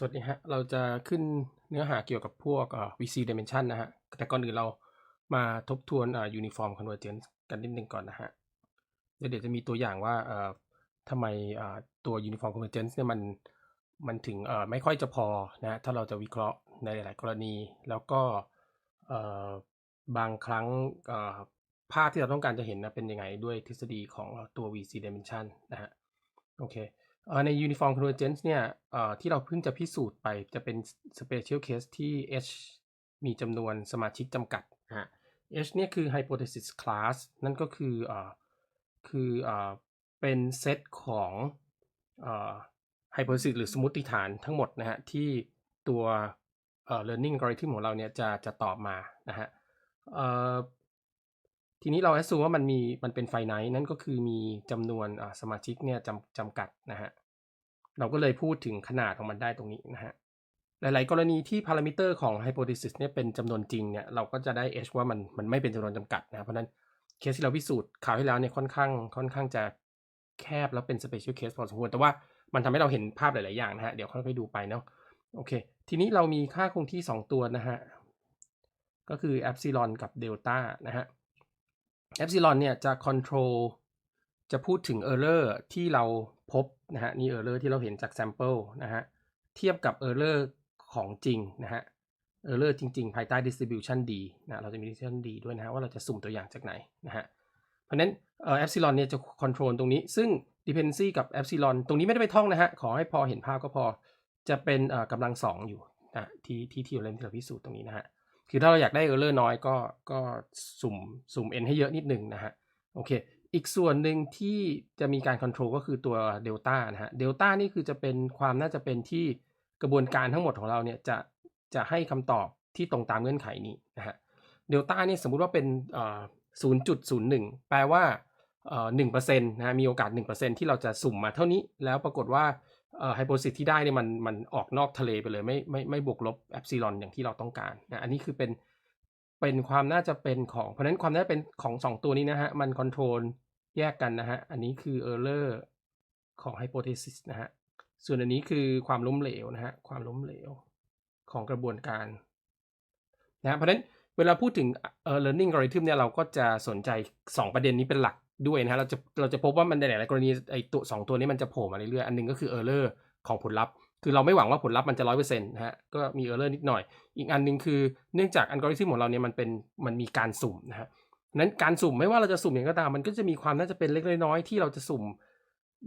สวัสดีฮะ เราจะขึ้นเนื้อหาเกี่ยวกับพวกอ่อ VC Dimension นะฮะ แต่ก่อนอื่นเรามาทบทวนอ่า Uniform Convergence กันนิดนึงก่อนนะฮะ เดี๋ยวจะมีตัวอย่างว่าเอ่อทำไมอ่าตัว Uniform Convergence เนี่ยมันมันถึงเอ่อไม่ค่อยจะพอนะฮะถ้าเราจะวิเคราะห์ในหลาย ๆ กรณี แล้วก็เอ่อบางครั้งเอ่อภาพที่เราต้องการจะเห็นนะเป็นยังไงด้วยทฤษฎีของตัว VC Dimension นะฮะ โอเค ใน Uniform Convergence เนี่ยเอ่อที่เราเพิ่งจะพิสูจน์ไปจะเป็น Special Case ที่ H มีจำนวนสมาชิกจำกัดนะฮะ H เนี่ยคือ Hypothesis Class นั่นก็คืออคือเอ่อเป็นเซตของเอ่อ Hypothesis หรือสมมติฐานทั้งหมดนะฮะที่ตัวเอ่อ Learning Algorithm ของเราเนี่ยจะจะตอบมานะฮะเอ่อทีนี้เรา assume ว่ามันมีมันเป็นไฟไนท์นั่นก็คือมีจำนวนสมาชิกเนี่ยจำจำกัดนะฮะ เราก็เลยพูดถึงขนาดของมันได้ตรงนี้นะฮะหลาย ๆ กรณีที่พารามิเตอร์ของ hypothesis เนี่ยเป็นจำนวนจริงเนี่ยเราก็จะได้ h ว่ามันมันไม่เป็นจำนวนจำกัดนะเพราะฉะนั้นเคสที่เราพิสูจน์คราวที่แล้วเนี่ยค่อนข้างค่อนข้างจะแคบแล้วเป็น special case พอสมควรแต่ว่ามันทำให้เราเห็นภาพหลาย ๆ อย่างนะฮะเดี๋ยวค่อย ๆ ดูไปเนาะโอเค ทีนี้เรามีค่าคงที่ 2 ตัวนะฮะก็คือ epsilon กับ delta นะฮะ epsilon เนี่ยจะ control จะพูดถึง error ที่เราพบนะฮะนี่ error ที่เราเห็นจาก sample นะฮะเทียบกับ error ของจริงนะฮะ error จริง ๆ ภายใต้ distribution D นะเราจะมี distribution D ด้วยนะฮะว่าเราจะสุ่มตัวอย่างจากไหนนะฮะเพราะนั้นเอ่อ epsilon เนี่ยจะ control ตรงนี้ ซึ่ง dependency กับ epsilon ตรงนี้ไม่ได้ไปท่องนะฮะขอให้พอเห็นภาพก็พอจะเป็นเอ่อกำลังสองอยู่นะที่ที่ที่เราเล่นที่เราพิสูจน์ตรงนี้นะฮะคือถ้าเราอยากได้ error น้อยก็ก็สุ่มสุ่ม n ให้เยอะนิดนึงนะฮะโอเค อีกส่วนหนึ่งที่จะมีการ control ก็คือตัว delta นะฮะ delta นี่คือจะเป็นความน่าจะเป็นที่กระบวนการทั้งหมดของเราเนี่ยจะจะให้คำตอบที่ตรงตามเงื่อนไขนี้นะฮะ delta นี่สมมุติว่าเป็นเอ่อ0.01แปลว่าเอ่อ1%นะฮะมีโอกาส1%ที่เราจะสุ่มมาเท่านี้แล้วปรากฏว่าไฮโปซิตที่ได้เนี่ยมันมันออกนอกทะเลไปเลยไม่ไม่ไม่บวกลบแอปซิลอนอย่างที่เราต้องการนะอันนี้คือเป็น เป็นความน่าจะเป็นของเพราะนั้นความน่าจะเป็นของ 2 ตัวนี้นะฮะ มันคอนโทรลแยกกันนะฮะ อันนี้คือ error ของ hypothesis นะฮะ ส่วนอันนี้คือความล้มเหลวนะฮะ ความล้มเหลวของกระบวนการนะฮะเพราะนั้นเวลาพูดถึงเอ่อ learning algorithm เนี่ยเราก็จะสนใจ 2 ประเด็นนี้เป็นหลักด้วยนะฮะ เราจะเราจะพบว่ามันในหลายๆกรณีไอตัวสองตัวนี้มันจะโผล่มาเรื่อยๆ อันหนึงก็คือ error ของผลลัพธ์ คือเราไม่หวังว่าผลลัพธ์มันจะร้อยเปอร์เซ็นต์นะฮะก็มี error นิดหน่อย อีกอันหนึงคือเนื่องจากอัลกอริทึมของเราเนี่ยมันเป็นมันมีการสุ่มนะฮะนั้นการสุ่มไม่ว่าเราจะสุ่มอย่างก็ตามมันก็จะมีความน่าจะเป็นเล็กน้อยๆที่เราจะสุ่ม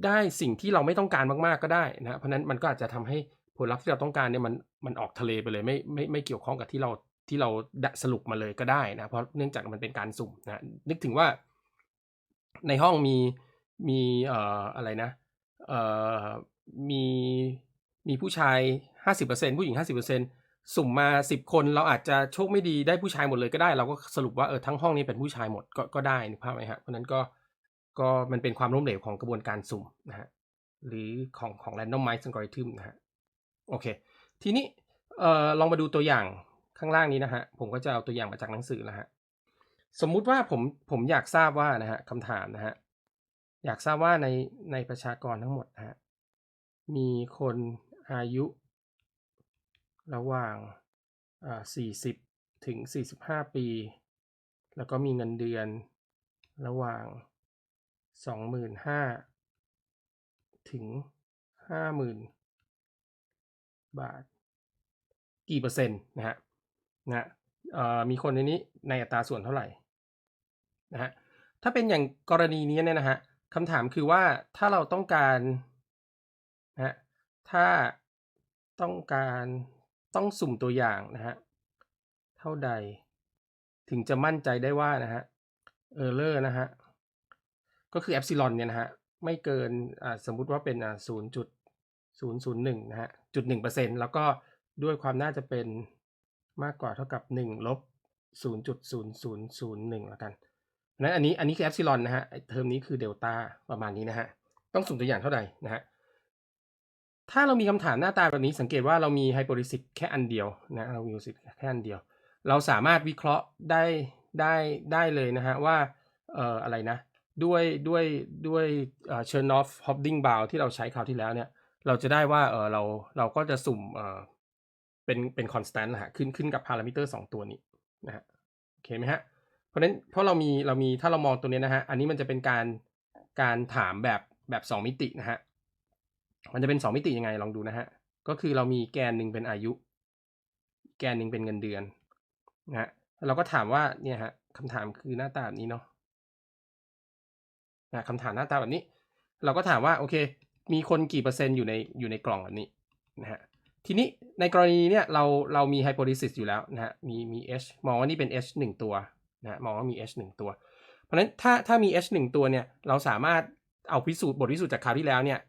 ได้สิ่งที่เราไม่ต้องการมากๆก็ได้นะเพราะนั้นมันก็อาจจะทำให้ผลลัพธ์ที่เราต้องการเนี่ยมันมันออกทะเลไปเลยไม่ไม่ไม่เกี่ยวข้องกับที่เราที่เราสรุปมาเลยก็ได้นะเพราะเนื่องจากมันเป็นการสุ่มนะนึกถึงว่า ในห้องมีมีเอ่ออะไรนะเอ่อมี มีผู้ชาย 50%ผู้หญิง 50%สุ่มมา 10 คนเราอาจจะโชคไม่ดีได้ผู้ชายหมดเลยก็ได้ เราก็สรุปว่าเออทั้งห้องนี้เป็นผู้ชายหมดก็ก็ได้นึกภาพไหมฮะเพราะนั้นก็ก็มันเป็นความล้มเหลวของกระบวนการสุ่มนะฮะหรือของของ randomize algorithm นะฮะโอเค ทีนี้เอ่อลองมาดูตัวอย่างข้างล่างนี้นะฮะผมก็จะเอาตัวอย่างมาจากหนังสือนะฮะสมมุติว่าผมผมอยากทราบว่านะฮะคำถามนะฮะอยากทราบว่าในในประชากรทั้งหมดนะฮะมีคน อายุ ระหว่าง 40 ถึง 45 ปี แล้วก็มีเงินเดือน ระหว่าง 25,000 ถึง 50,000 บาท กี่เปอร์เซ็นต์นะฮะนะฮะมีคนในนี้ในอัตราส่วนเท่าไหร่นะฮะถ้าเป็นอย่างกรณีนี้เนี่ยนะฮะคำถามคือว่าถ้าเราต้องการ ถ้าต้องการต้องสุ่มตัวอย่างนะฮะ เท่าใด ถึงจะมั่นใจได้ว่านะฮะเออร์เลอร์นะฮะ ก็คือ e อ s ซิลอนเนี่ยนะฮะ ไม่เกินอ่าสมมุติว่าเป็นอ่าศูนย์จุดศูนย์ศูนย์หนึ่งนะฮะจุดหนึ่งเปอร์เซ็นแล้วก็ด้วยความน่าจะเป็นมากกว่าเท่ากับหนึ่งลบศูนย์จุดศูนย์ศูนย์ศูนย์หนึ่งละกันนั้นอันนี้อันนี้คือ epsilon นนะฮะเทอมนี้คือเดลต้าประมาณนี้นะฮะ ต้องสุ่มตัวอย่างเท่าไหร่นะฮะ ถ้าเรามีคำถามหน้าตาแบบนี้สังเกตว่าเรามีไฮโปริซิสแค่อันเดียวนะเรามีโปริซิสแค่อันเดียว เราสามารถวิเคราะห์ได้ได้ได้เลยนะฮะว่าเอ่ออะไรนะ ด้วยด้วยด้วยเชอร์นอฟฮอปดิงบาวที่เราใช้คราวที่แล้วเนี่ย เราจะได้ว่าเออเราเราก็จะสุ่มเออเป็นเป็น constant นะฮะขึ้นขึ้นกับพารามิเตอร์สองตัวนี้นะฮะโอเคไหมฮะเพราะฉะนั้นเพราะเรามีเรามีถ้าเรามองตัวนี้นะฮะอันนี้มันจะเป็นการการถามแบบแบบสองมิตินะฮะ มันจะเป็นสองมิติยังไงลองดูนะฮะ ก็คือเรามีแกนหนึ่งเป็นอายุ แกนหนึ่งเป็นเงินเดือนนะฮะเราก็ถามว่าเนี่ยฮะคำถามคือหน้าตาแบบนี้เนาะนะคำถามหน้าตาแบบนี้ เราก็ถามว่าโอเค มีคนกี่เปอร์เซ็นต์อยู่ในอยู่ในกล่องแบบนี้นะฮะทีนี้ในกรณีเนี้ยเราเรามีไฮโพธีซิสอยู่แล้วนะฮะมีมี h มองว่านี่เป็น h หนึ่งตัวนะมองว่ามี h หนึ่งตัว เพราะฉะนั้นถ้าถ้ามี h หนึ่งตัวเนี่ยเราสามารถเอาพิสูจน์บทพิสูจน์จากคราวที่แล้วเนี่ย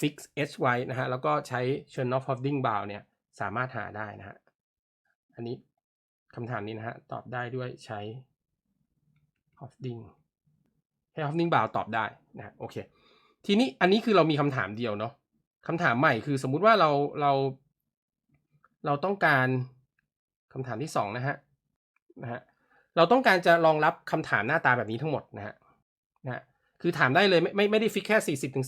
fix h ไว้นะฮะแล้วก็ใช้ Chernoff Hovding bound เนี่ยสามารถหาได้นะฮะอันนี้คำถามนี้นะฮะตอบได้ด้วยใช้ Hovding ให้ Hovding bound ตอบได้นะฮะโอเคทีนี้อันนี้คือเรามีคำถามเดียวเนาะคำถามใหม่คือสมมุติว่าเราเราเราต้องการคำถามที่สองนะฮะนะฮะเราต้องการจะรองรับคำถามหน้าตาแบบนี้ทั้งหมดนะฮะนะฮะคือถามได้เลยไม่ไม่ไม่ได้ฟิกแค่สี่สิบถึง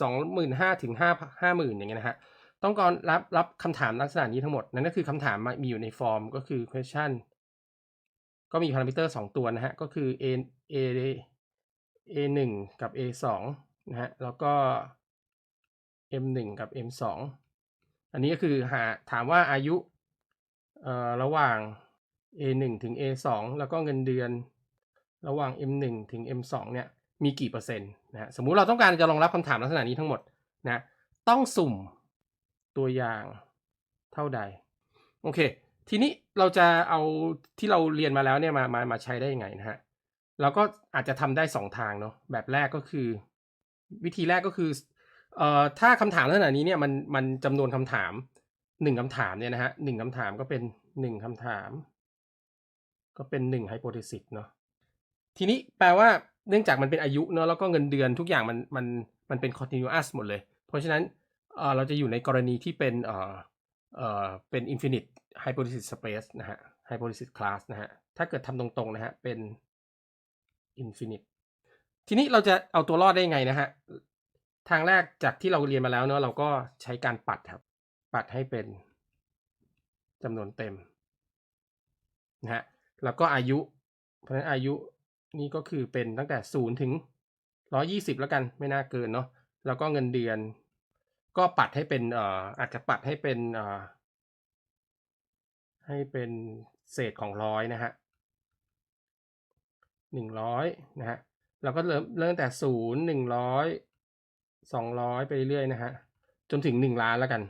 สองหมื่นห้าถึงห้าห้าหมื่นอย่างเงี้ยนะฮะต้องการรับรับคำถามลักษณะนี้ทั้งหมด นั่นก็คือคำถามมีอยู่ในฟอร์มก็คือ question ก็มีพารามิเตอร์สองตัวนะฮะ ก็คือ a a a หนึ่งกับ a สองนะฮะ แล้วก็ m หนึ่งกับ m สองอันนี้ก็คือหาถามว่าอายุเอ่อระหว่าง a หนึ่งถึง a สองแล้วก็เงินเดือน ระหว่าง m หนึ่งถึง m สองเนี่ย มีกี่เปอร์เซ็นต์นะฮะสมมุติเราต้องการจะรองรับคำถามลักษณะนี้ทั้งหมดนะต้องสุ่มตัวอย่างเท่าใด โอเค ทีนี้เราจะเอาที่เราเรียนมาแล้วเนี่ยมามามาใช้ได้ยังไงนะฮะเราก็อาจจะทำได้สองทางเนาะแบบแรกก็คือ วิธีแรกก็คือเอ่อถ้าคำถามลักษณะนี้เนี่ยมันมันจำนวนคำถามหนึ่งคำถามเนี่ยนะฮะหนึ่งคำถามก็เป็นหนึ่งคำถาม ก็เป็นหนึ่งไฮโปเทซิสเนาะ ทีนี้แปลว่าเนื่องจากมันเป็นอายุเนาะแล้วก็เงินเดือนทุกอย่างมันมันมันเป็น continuous หมดเลย เพราะฉะนั้นเราจะอยู่ในกรณีที่เป็นเอ่อเอ่อเป็น infinite hypothesis space นะฮะ hypothesis class นะฮะ ถ้าเกิดทำตรงๆนะฮะ เป็น infinite ทีนี้เราจะเอาตัวรอดได้ไงนะฮะ ทางแรกจากที่เราเรียนมาแล้วเนอะเราก็ใช้การปัดครับ ปัดให้เป็นจำนวนเต็มนะฮะ แล้วก็อายุ เพราะฉะนั้นอายุ นี่ก็คือเป็นตั้งแต่ศูนย์ถึงร้อยี่สิบแล้วกันไม่น่าเกินเนาะแล้วก็เงินเดือน ก็ปัดให้เป็นเอ่ออาจจะปัดให้เป็นเอ่อให้เป็นเศษของร้อยนะฮะหนึ่งร้อยนะฮะเราก็เริ่มเริ่มแต่ศูนย์หนึ่งร้อยสองร้อยไปเรื่อยนะฮะจนถึงหนึ่งล้านแล้วกัน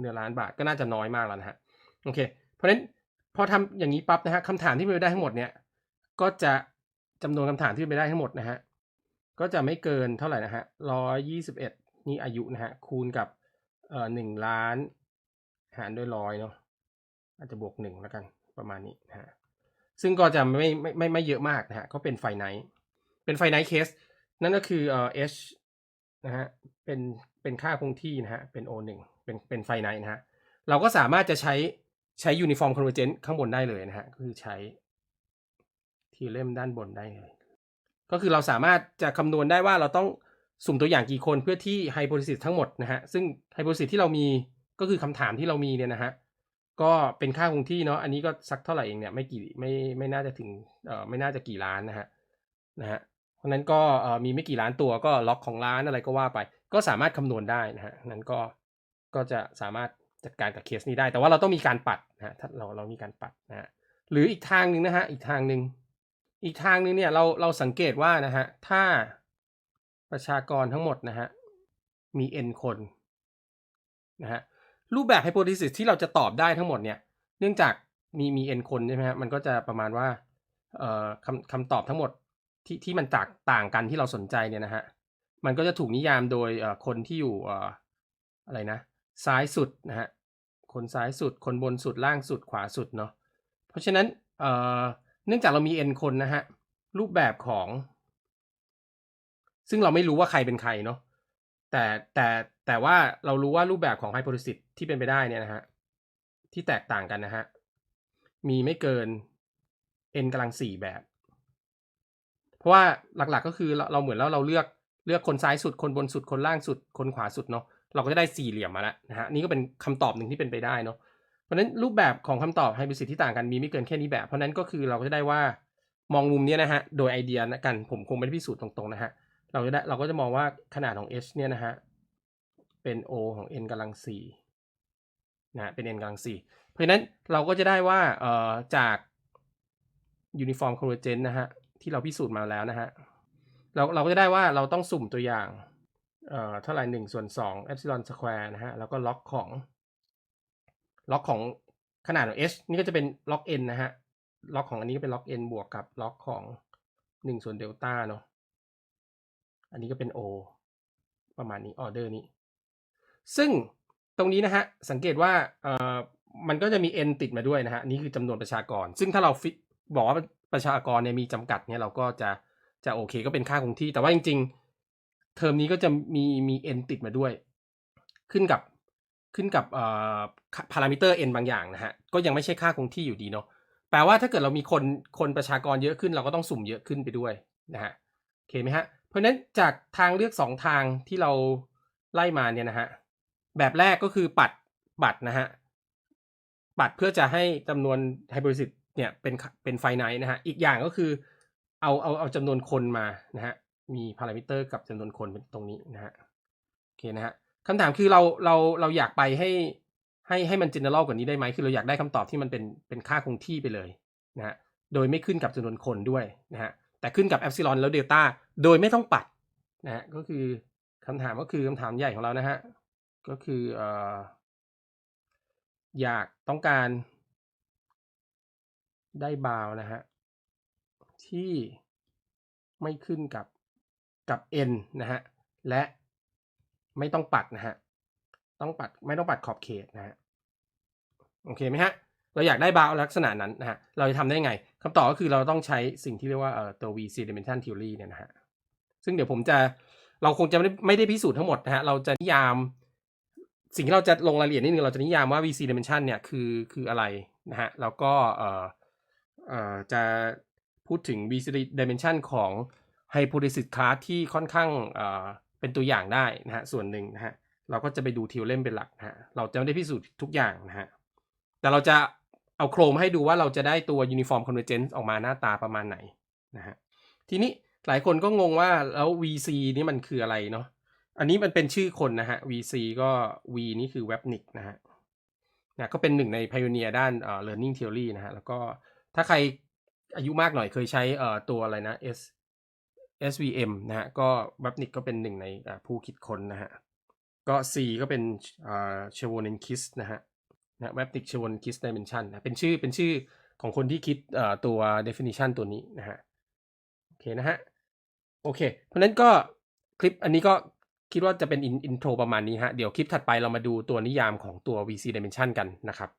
หนึ่งล้านบาทก็น่าจะน้อยมากแล้วนะฮะโอเค เพราะฉะนั้นพอทำอย่างนี้ปั๊บนะฮะคำถามที่เป็นไปได้ทั้งหมดเนี่ยก็จะ จำนวนคำถามที่ไปได้ทั้งหมดนะฮะ ก็จะไม่เกินเท่าไหร่นะฮะร้อยยี่สิบเอ็ดนี่อายุนะฮะ คูณกับเอ่อหนึ่งล้านหารด้วยร้อยเนาะ อาจจะบวกหนึ่งแล้วกันประมาณนี้นะฮะ ซึ่งก็จะไม่ไม่ไม่ไม่เยอะมากนะฮะ ก็เป็นไฟไนท์ เป็นไฟไนท์เคส นั่นก็คือเอ่อ h นะฮะ เป็นเป็นค่าคงที่นะฮะ เป็น o หนึ่งเป็นเป็นไฟไนท์นะฮะ เราก็สามารถจะใช้ใช้ uniform convergence ข้างบนได้เลยนะฮะ ก็คือใช้ ทีเล่มด้านบนได้เลย ก็คือเราสามารถจะคำนวณได้ว่าเราต้องสุ่มตัวอย่างกี่คนเพื่อที่ไฮโพธีซิสทั้งหมดนะฮะ ซึ่งไฮโพธีซิสที่เรามีก็คือคำถามที่เรามีเนี่ยนะฮะ ก็เป็นค่าคงที่เนาะ อันนี้ก็สักเท่าไหร่เองเนี่ยไม่กี่ไม่ไม่น่าจะถึงเอ่อไม่น่าจะกี่ล้านนะฮะนะฮะ เพราะนั้นก็เอ่อมีไม่กี่ล้านตัวก็ล็อกของล้านอะไรก็ว่าไป ก็สามารถคำนวณได้นะฮะ นั้นก็ก็จะสามารถจัดการกับเคสนี้ได้ แต่ว่าเราต้องมีการปัดนะฮะถ้าเราเรามีการปัดนะฮะหรืออีกทางหนึ่งนะฮะ อีกทางหนึ่ง อีกทางหนึ่งเนี่ยเราเราสังเกตว่านะฮะถ้าประชากรทั้งหมดนะฮะมี n คนนะฮะรูปแบบไฮโพธีซิสที่เราจะตอบได้ทั้งหมดเนี่ย เนื่องจากมีมี n คนใช่ไหมฮะมันก็จะประมาณว่าเอ่อคำคำตอบทั้งหมดที่ที่มันจากต่างกันที่เราสนใจเนี่ยนะฮะมันก็จะถูกนิยามโดยเอ่อคนที่อยู่เอ่ออะไรนะ ซ้ายสุดนะฮะคนซ้ายสุดคนบนสุดล่างสุดขวาสุดเนาะเพราะฉะนั้นเอ่อ เนื่องจากเรามี n คนนะฮะ รูปแบบของ ซึ่งเราไม่รู้ว่าใครเป็นใครเนาะแต่แต่แต่ว่าเรารู้ว่ารูปแบบของไฮโพธีซิสที่เป็นไปได้เนี่ยนะฮะ ที่แตกต่างกันนะฮะ มีไม่เกิน n กำลังสี่แบบ เพราะว่าหลักๆก็คือเราเราเหมือนแล้วเราเลือกเลือกคนซ้ายสุดคนบนสุดคนล่างสุด คนขวาสุดเนาะเราก็จะได้สี่เหลี่ยมมาแล้วนะฮะนี่ก็เป็นคำตอบหนึ่งที่เป็นไปได้เนาะ เพราะนั้นรูปแบบของคำตอบไฮบริดที่ต่างกันมีไม่เกินแค่นี้แบบ เพราะนั้นก็คือเราก็จะได้ว่ามองมุมนี้นะฮะ โดยไอเดียนะกัน ผมคงไม่ได้พิสูจน์ตรงๆนะฮะ เราจะได้เราก็จะมองว่าขนาดของ h เนี่ยนะฮะ เป็น o ของ n กำลังสี่นะเป็น n กำลังสี่เพราะนั้นเราก็จะได้ว่าเอ่อจาก uniform convergence นะฮะ ที่เราพิสูจน์มาแล้วนะฮะ เราเราก็จะได้ว่าเราต้องสุ่มตัวอย่างเอ่อเท่าไหร่หนึ่งส่วนสอง epsilon square นะฮะ แล้วก็ล็อกของ ล็อกของขนาดของ h นี่ก็จะเป็นล็อก n นะฮะ ล็อกของอันนี้ก็เป็นล็อก n บวกกับล็อกของหนึ่งส่วนเดลต้าเนาะ อันนี้ก็เป็น o ประมาณนี้ออเดอร์นี้ ซึ่งตรงนี้นะฮะ สังเกตว่าเอ่อมันก็จะมี n ติดมาด้วยนะฮะ นี่คือจำนวนประชากร ซึ่งถ้าเราฟิบอกว่าประชากรเนี่ยมีจำกัดเนี่ยเราก็จะจะโอเคก็เป็นค่าคงที่ แต่ว่าจริง ๆ เทอมนี้ก็จะมีมี n ติดมาด้วย ขึ้นกับ ขึ้นกับพารามิเตอร์ n บางอย่างนะฮะ ก็ยังไม่ใช่ค่าคงที่อยู่ดีเนาะ แปลว่าถ้าเกิดเรามีคนคนประชากรเยอะขึ้น เราก็ต้องสุ่มเยอะขึ้นไปด้วยนะฮะโอเคไหมฮะ เพราะฉะนั้นจากทางเลือกสองทางที่เราไล่มาเนี่ยนะฮะ แบบแรกก็คือปัดบัตรนะฮะ ปัดเพื่อจะให้จำนวนไฮบริดเนี่ยเป็นเป็นไฟไนท์นะฮะ อีกอย่างก็คือเอาเอาเอาจำนวนคนมานะฮะ มีพารามิเตอร์กับจำนวนคนเป็นตรงนี้นะฮะ โอเคนะฮะ คำถามคือเราเราเราอยากไปให้ให้ให้มัน general กว่านี้ได้ไหมคือเราอยากได้คำตอบที่มันเป็นเป็นค่าคงที่ไปเลยนะฮะโดยไม่ขึ้นกับจำนวนคนด้วยนะฮะแต่ขึ้นกับ epsilon แล้ว delta โดยไม่ต้องปัดนะฮะก็คือคำถามก็คือคำถามใหญ่ของเรานะฮะก็คือเอ่ออยากต้องการได้บาวนะฮะที่ไม่ขึ้นกับกับ n นะฮะและ ไม่ต้องปัดนะฮะ ต้องปัดไม่ต้องปัดขอบเขตนะฮะ โอเคไหมฮะ เราอยากได้บาวลักษณะนั้นนะฮะ เราจะทำได้ไงคำตอบก็คือเราต้องใช้สิ่งที่เรียกว่าเอ่อตัว VC dimension theory เนี่ยนะฮะ ซึ่งเดี๋ยวผมจะเราคงจะไม่ได้ไม่ได้พิสูจน์ทั้งหมดนะฮะ เราจะนิยาม สิ่งที่เราจะลงรายละเอียดนิดนึง เราจะนิยามว่า VC dimension เนี่ยคือคืออะไรนะฮะ แล้วก็เอ่อเอ่อจะพูดถึง VC dimension ของ hypothesis class ที่ค่อนข้างเอ่อ เป็นตัวอย่างได้นะฮะส่วนหนึ่งนะฮะเราก็จะไปดูทิวเล่มเป็นหลักนะฮะเราจะไม่ได้พิสูจน์ทุกอย่างนะฮะแต่เราจะเอาโครงมให้ดูว่าเราจะได้ตัว uniform convergence ออกมาหน้าตาประมาณไหนนะฮะทีนี้หลายคนก็งงว่าแล้ว VC นี่มันคืออะไรเนาะอันนี้มันเป็นชื่อคนนะฮะ VC ก็ V นี่คือ w e b n i c นะฮะนะก็เป็นหนึ่งใน pioneer ด้านเอ่อ learning theory นะฮะแล้วก็ถ้าใครอายุมากหน่อยเคยใช้เอ่อตัวอะไรนะ S SVM นะฮะก็ Webnick ก็เป็นหนึ่งในผู้คิดค้นนะฮะก็ C ก็เป็นอ่า c h e v o n e n k i s นะฮะนะ Webnick c h e v o n e n k i s dimension นะเป็นชื่อเป็นชื่อของคนที่คิดตัว definition ตัวนี้นะฮะโอเคนะฮะโอเค เพราะฉะนั้นก็คลิปอันนี้ก็คิดว่าจะเป็นอินโทรประมาณนี้ฮะ เดี๋ยวคลิปถัดไปเรามาดูตัวนิยามของตัว VC dimension กันนะครับ